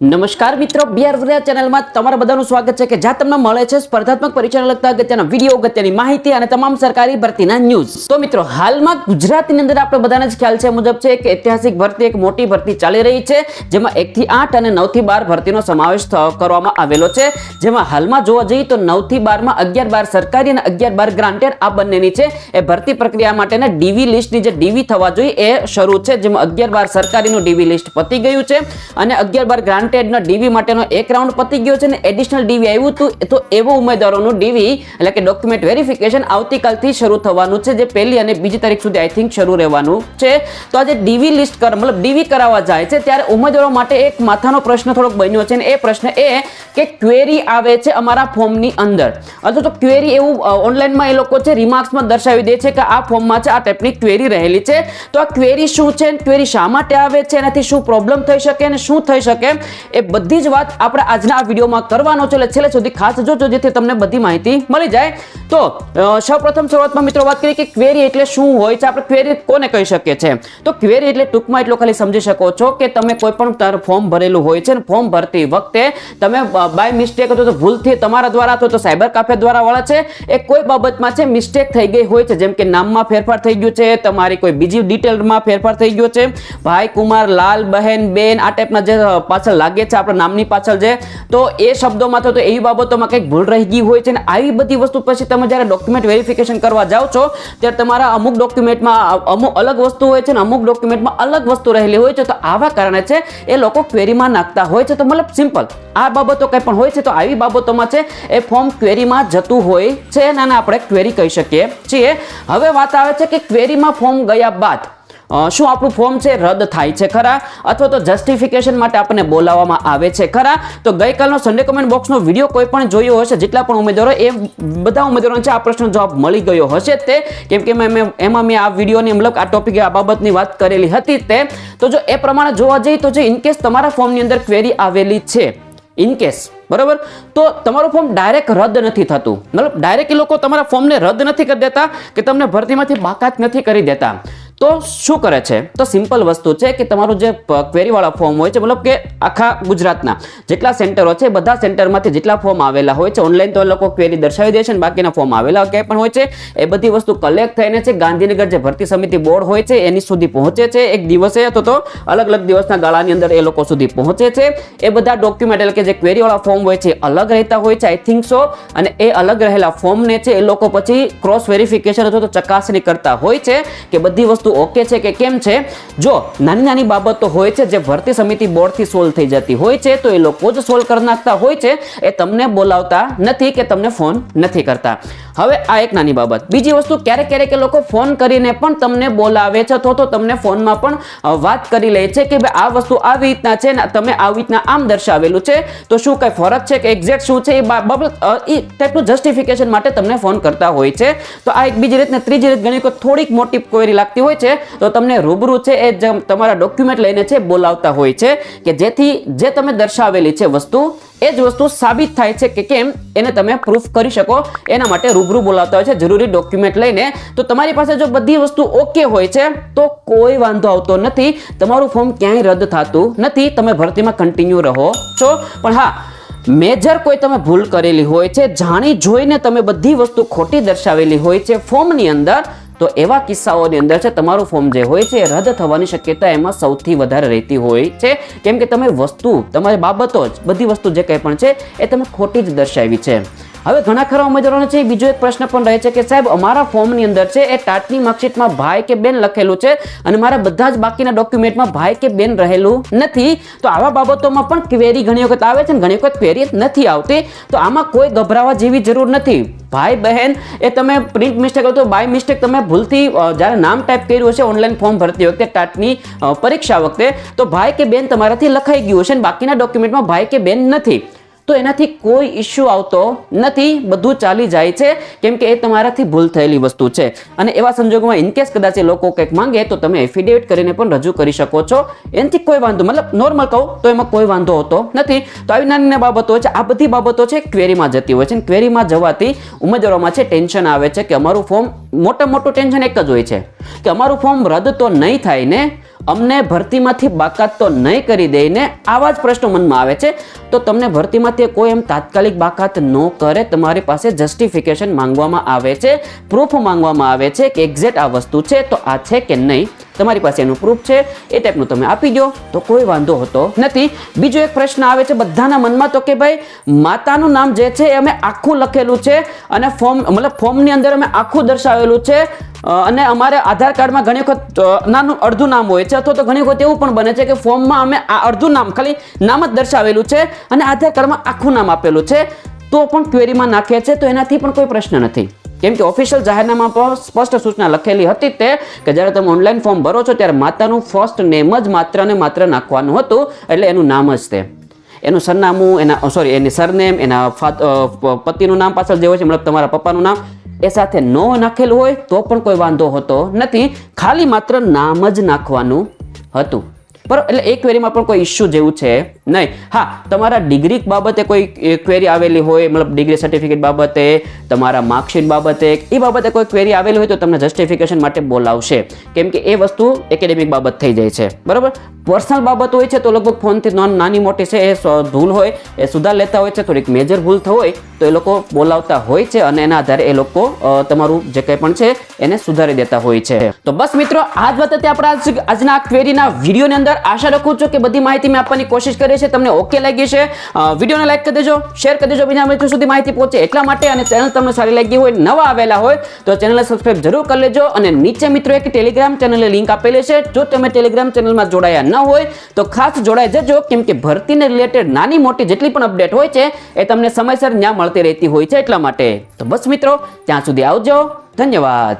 નમસ્કાર મિત્રો બીઆર ચેનલમાં તમારા બધાનું સ્વાગત છે કે જ્યાં તમને મળે છે સ્પર્ધાત્મક પરીક્ષાને લગતા અગત્યના વીડિયો, અગત્યની માહિતી અને તમામ સરકારી ભરતીના ન્યૂઝ તો મિત્રો, હાલમાં ગુજરાતની અંદર આપણે બધાને જ ખ્યાલ છે મુજબ છે કે ઐતિહાસિક ભરતી એક મોટી ભરતી ચાલી રહી છે, જેમાં એકથી આઠ અને નવથી બાર ભરતીનો સમાવેશ કરવામાં આવેલો છે. જેમાં હાલમાં જોવા જઈએ તો નવથી બારમાં અગિયાર બાર સરકારી અને અગિયાર બાર ગ્રાન્ટેડ આ બંનેની છે. એ ભરતી પ્રક્રિયા માટેના ડીવી લિસ્ટની જે ડીવી થવા જોઈએ એ શરૂ છે, જેમાં અગિયાર બાર સરકારીનું ડીવી લિસ્ટ પતી ગયું છે અને અગિયાર બાર ગ્રાન્ટેડના ડીવી માટેનો એક રાઉન્ડ પતી ગયો છે અને એડિશનલ ડીવી આવ્યું હતું, તો એવો ઉમેદવારોનું ડીવી એટલે કે ડોક્યુમેન્ટ વેરિફિકેશન આવતીકાલથી શરૂ થવાનું છે, જે પહેલી અને બીજી તારીખ સુધી આઈ થિંક શરૂ રહેવાનું છે. તો આજે ડીવી લિસ્ટ કર, મતલબ ડીવી કરાવવા જાય છે, ત્યારે ઉમેદવારો માટે એક માથાનો પ્રશ્ન થોડોક બન્યો છે અને એ પ્રશ્ન એ કે ક્વેરી આવે છે અમારા ફોર્મની અંદર. અથવા તો ક્વેરી એવું ઓનલાઈનમાં એ લોકો છે રિમાર્ક્સમાં દર્શાવી દે છે કે આ ફોર્મમાં છે, આ ટાઈપની ક્વેરી રહેલી છે. તો આ ક્વેરી શું છે ક્વેરી શા માટે આવે છે, એનાથી શું પ્રોબ્લેમ થઈ શકે અને શું થઈ શકે? એ બધી જ વાત આપણે આજના આ વિડીયોમાં કરવાનો છે. એટલે છેલ્લે સુધી ખાસ જોજો, જેથી તમને બધી માહિતી મળી જાય. તો સૌપ્રથમ શરૂઆતમાં મિત્રો વાત કરીએ કે ક્વેરી એટલે શું હોય છે? આપણે ક્વેરી કોને કહી શકીએ છીએ? તો ક્વેરી એટલે ટૂંકમાં એટલો ખાલી સમજી શકો છો કે તમે કોઈ પણ ફોર્મ ભરેલું હોય છે ફોર્મ ભરતી વખતે તમે બાય મિસ્ટેક અથવા તો ભૂલથી તમારા દ્વારા અથવા તો સાયબર કાફે દ્વારા વાળા છે, એ કોઈ બાબતમાં છે મિસ્ટેક થઈ ગઈ હોય છે. જેમ કે નામમાં ફેરફાર થઈ ગયું છે, તમારી કોઈ બીજી ડિટેલમાં ફેરફાર થઈ ગયો છે. ભાઈ, કુમાર, લાલ, બહેન, બેન આ ટાઈપના જે પાછળ લાગે છે આપણા નામની પાછળ જે. તો એ શબ્દોમાં તો એવી બાબતોમાં કંઈક ભૂલ રહી ગઈ હોય છે અને આવી બધી વસ્તુ પછી તમે જ્યારે ડોક્યુમેન્ટ વેરિફિકેશન કરવા જાઓ છો, ત્યારે તમારા અમુક ડોક્યુમેન્ટમાં અમુક અલગ વસ્તુ હોય છે અને અમુક ડોક્યુમેન્ટમાં અલગ વસ્તુ રહેલી હોય છે. તો આવા કારણે છે એ લોકો ક્વેરીમાં નાખતા હોય છે. તો મતલબ સિમ્પલ આ બાબતો કંઈ પણ હોય છે તો આવી બાબતોમાં છે એ ફોર્મ ક્વેરીમાં જતું હોય છે અને આપણે ક્વેરી કહી શકીએ છીએ. હવે વાત આવે છે કે ક્વેરીમાં ફોર્મ ગયા બાદ શું આપણું ફોર્મ છે? રદ થાય છે, ખરા? અથવા તો જસ્ટિફિકેશન માટે આપણને બોલાવવામાં આવે છે, ખરા? તો ગઈકાલનો સન્ડે કમેન્ટ બોક્સનો વીડિયો કોઈ પણ જોયો હશે, જેટલા પણ ઉમેદવારો, એ બધા ઉમેદવારોને છે આ પ્રશ્નનો જવાબ મળી ગયો હશે તે. કેમ કે મેં એમાં મેં આ વિડીયોની મતલબ આ ટોપિક આ બાબતની વાત કરેલી હતી તે. તો જો એ પ્રમાણે જોવા જઈએ તો જે ઇનકેસ તમારા ફોર્મની અંદર ક્વેરી આવેલી છે ઇનકેસ બરાબર? તો તમારું ફોર્મ ડાયરેક્ટ રદ નથી થતું. મતલબ ડાયરેક્ટ એ લોકો તમારા ફોર્મને રદ નથી કરી દેતા કે તમને ભરતીમાંથી બાકાત નથી કરી દેતા. તો શું કરે છે? તો સિમ્પલ વસ્તુ છે કે તમારું જે ક્વેરી વાળા ફોર્મ હોય છે, મતલબ કે આખા ગુજરાતના જેટલા સેન્ટરો છે બધા સેન્ટરમાંથી જેટલા ફોર્મ આવેલા હોય છે ઓનલાઈન તો લોકો ક્વેરી દર્શાવી દે છે અને બાકીના ફોર્મ આવેલા ક્યાંય પણ હોય છે, એ બધી વસ્તુ કલેક્ટ થઈને છે, ગાંધીનગર જે ભરતી સમિતિ બોર્ડ હોય છે, એની સુધી પહોંચે છે, એક દિવસે અથવા તો અલગ અલગ દિવસના ગાળાની અંદર એ લોકો સુધી પહોંચે છે, એ બધા ડોક્યુમેન્ટ એટલે કે જે ક્વેરીવાળા ફોર્મ હોય છે અલગ રહેતા હોય છે આઈ થિંક સો અને એ અલગ રહેલા ફોર્મને છે એ લોકો પછી ક્રોસ વેરિફિકેશન અથવા તો ચકાસણી કરતા હોય છે કે બધી વસ્તુ ઓકે છે કે કેમ છે? જો નાની નાની બાબતો હોય છે જે ભરતી સમિતિ બોર્ડથી સોલ્વ થઈ જતી હોય છે, તો એ લોકો જ સોલ્વ કરી નાખતા હોય છે. એ તમને બોલાવતા નથી કે તમને ફોન નથી કરતા. હવે આ એક નાની બાબત. બીજી વસ્તુ, ક્યારેક ક્યારેક એ લોકો ફોન કરીને પણ તમને બોલાવે છે અથવા તો તમને ફોનમાં પણ વાત કરી લે છે કે ભાઈ આ વસ્તુ આવી રીતના છે ને તમે આવી રીતના આમ દર્શાવેલું છે. તો શું કંઈ ફરક છે કે એક્ઝેક્ટ શું છે? એ બાબત એ ટાઈપનું જસ્ટિફિકેશન માટે તમને ફોન કરતા હોય છે. તો આ એક બીજી રીતને ત્રીજી રીત વખત થોડીક મોટી ક્વેરી લાગતી હોય છે. તો તમને રૂબરૂ છે એ તમારા ડોક્યુમેન્ટ લઈને છે બોલાવતા હોય છે કે જેથી, જે તમે દર્શાવેલી છે વસ્તુ એ જ વસ્તુ સાબિત થાય છે કે કેમ એને તમે પ્રૂફ કરી શકો. એના માટે રૂબરૂ બોલાવતા હોય છે, જરૂરી ડોક્યુમેન્ટ લઈને. તો તમારી પાસે જો બધી વસ્તુ ઓકે હોય છે, તો કોઈ વાંધો આવતો નથી. તમારું ફોર્મ ક્યાંય રદ થતું નથી. તમે ભરતીમાં કન્ટિન્યુ રહો છો. પણ હા મેજર કોઈ તમે ભૂલ કરેલી હોય છે, જાણી જોઈને તમે બધી વસ્તુ ખોટી દર્શાવેલી હોય છે ફોર્મની અંદર તો એવા કિસ્સાઓની અંદર છે, તમારું ફોર્મ જે હોય છે રદ થવાની શક્યતા એમાં સૌથી વધારે રહેતી હોય છે. કેમ કે તમે વસ્તુ, તમારી બાબતો જ, બધી વસ્તુ જે કંઈ પણ છે, એ તમે ખોટી જ દર્શાવી છે. હવે ઘણા ખરા ઉમેદવારોને છે, બીજો એક પ્રશ્ન પણ રહે છે કે સાહેબ, અમારા ફોર્મની અંદર છે, એ ટાટની માર્કશીટમાં ભાઈ કે બેન લખેલું છે અને મારા બધા જ બાકીના ડોક્યુમેન્ટમાં ભાઈ કે બેન રહેલું નથી. તો આવા બાબતોમાં પણ ક્વેરી ઘણી વખત આવે છે અને ઘણી વખત ક્વેરી નથી આવતી. તો આમાં કોઈ ગભરાવા જેવી જરૂર નથી. ભાઈ, બહેન, એ તમે પ્રિન્ટ મિસ્ટેક હતો બાય મિસ્ટેક તમે ભૂલથી જ્યારે નામ ટાઈપ કર્યું હશે ઓનલાઈન ફોર્મ ભરતી વખતે, ટાટની પરીક્ષા વખતે, તો ભાઈ કે બેન તમારાથી લખાઈ ગયું હશે અને બાકીના ડોક્યુમેન્ટમાં ભાઈ કે બેન નથી. તો એનાથી કોઈ ઇશ્યુ આવતો નથી. બધું ચાલી જાય છે. કેમ કે એ તમારાથી ભૂલ થયેલી વસ્તુ છે. અને એવા સંજોગોમાં ઇનકેસ કદાચ એ લોકો કંઈક માંગે તો તમે એફિડેવિટ કરીને પણ રજૂ કરી શકો છો. એનાથી કોઈ વાંધો, મતલબ નોર્મલ કહું તો એમાં કોઈ વાંધો હોતો નથી. તો આવી નાની બાબતો છે. આ બધી બાબતો છે ક્વેરીમાં જતી હોય છે. અને ક્વેરીમાં જવાથી ઉમેદવારોમાં છે ટેન્શન આવે છે કે અમારું ફોર્મ મોટા મોટું ટેન્શન એક જ હોય છે. કે અમારું ફોર્મ રદ તો નહીં થાય ને અમને ભરતીમાંથી બાકાત તો નહીં કરી દઈને આવા જ પ્રશ્નો મનમાં આવે છે. તો તમને ભરતીમાંથી કોઈ એમ તાત્કાલિક બાકાત ન કરે તમારી પાસે જસ્ટિફિકેશન માંગવામાં આવે છે પ્રૂફ માંગવામાં આવે છે કે એક્ઝેક્ટ આ વસ્તુ છે, તો આ છે કે નહીં? તમારી પાસે એનું પ્રૂફ છે, એ ટાઈપનું તમે આપી દો, તો કોઈ વાંધો હોતો નથી. બીજો એક પ્રશ્ન આવે છે બધાના મનમાં તો કે ભાઈ, માતાનું નામ જે છે એ અમે આખું લખેલું છે અને ફોર્મ મતલબ ફોર્મની અંદર અમે આખું દર્શાવેલું છે. અને અમારે આધાર કાર્ડમાં ઘણી વખત નાનું અડધું નામ હોય છે અથવા તો ઘણી વખત એવું પણ બને છે કે ફોર્મમાં અમે આ અડધું નામ, ખાલી નામ જ દર્શાવેલું છે અને આધાર કાર્ડમાં આખું નામ આપેલું છે. તો પણ ક્વેરીમાં નાખે છે, તો એનાથી પણ કોઈ પ્રશ્ન નથી. કેમ કે ઓફિશિયલ જાહેરનામા પર સ્પષ્ટ સૂચના લખેલી હતી તે કે જ્યારે તમે ઓનલાઈન ફોર્મ ભરો છો ત્યારે માતાનું ફર્સ્ટ નેમ જ માત્ર ને માત્ર નાખવાનું હતું, એટલે એનું નામ જ તે. એનું સરનામું, એના સોરી એની સરનેમ એના પતિનું નામ પાછળ જે હોય છે, મતલબ તમારા પપ્પાનું નામ, એ સાથે નો નાખેલું હોય તો પણ કોઈ વાંધો હોતો નથી, ખાલી માત્ર નામ જ નાખવાનું હતું. બરાબર એટલે એ ક્વેરીમાં પણ કોઈ ઇશ્યુ જેવું છે નહીં. હા, તમારા ડિગ્રી બાબતે કોઈ ક્વેરી આવેલી હોય, મતલબ ડિગ્રી સર્ટિફિકેટ બાબતે, તમારા માર્કશીટ બાબતે, એ બાબતે કોઈ ક્વેરી આવેલી હોય તો તમને જસ્ટિફિકેશન માટે બોલાવશે. કેમ કે એ વસ્તુ એકેડેમિક બાબત થઈ જાય છે. બરાબર? પર્સનલ બાબત હોય છે તો લગભગ ફોનથી નોન, નાની મોટી છે, એ ભૂલ હોય, એ સુધાર લેતા હોય છે, થોડીક મેજર ભૂલ થઈ હોય, તો એ લોકો બોલાવતા હોય છે અને એના આધારે એ લોકો તમારું જે કંઈ પણ છે, એને સુધારી દેતા હોય છે. તો બસ મિત્રો આ જ બાબતે આપણે આજ- આજના ક્વેરીના વિડીયોની અંદર આશા રાખું છું કે બધી માહિતી મેં આપવાની કોશિશ કરી છે. તમને ઓકે લાગી છે. વિડીયોને લાઈક કરી દેજો, શેર કરી દેજો બીજા મિત્રો સુધી માહિતી પહોંચે એટલા માટે અને ચેનલ તમને સારી લાગી હોય, નવા આવેલા હોય, તો ચેનલને સબસ્ક્રાઇબ જરૂર કરી લેજો અને નીચે મિત્રો એક ટેલિગ્રામ ચેનલની લિંક આપેલી છે. જો તમે ટેલિગ્રામ ચેનલમાં જોડાયા ન હોય, તો ખાસ જોડાઈ જજો, કેમ કે ભરતીને રિલેટેડ નાની મોટી જેટલી પણ અપડેટ હોય છે, એ તમને સમયસર ત્યાં મળતી રહેતી હોય છે એટલા માટે. તો બસ મિત્રો, ત્યાં સુધી આવજો. ધન્યવાદ.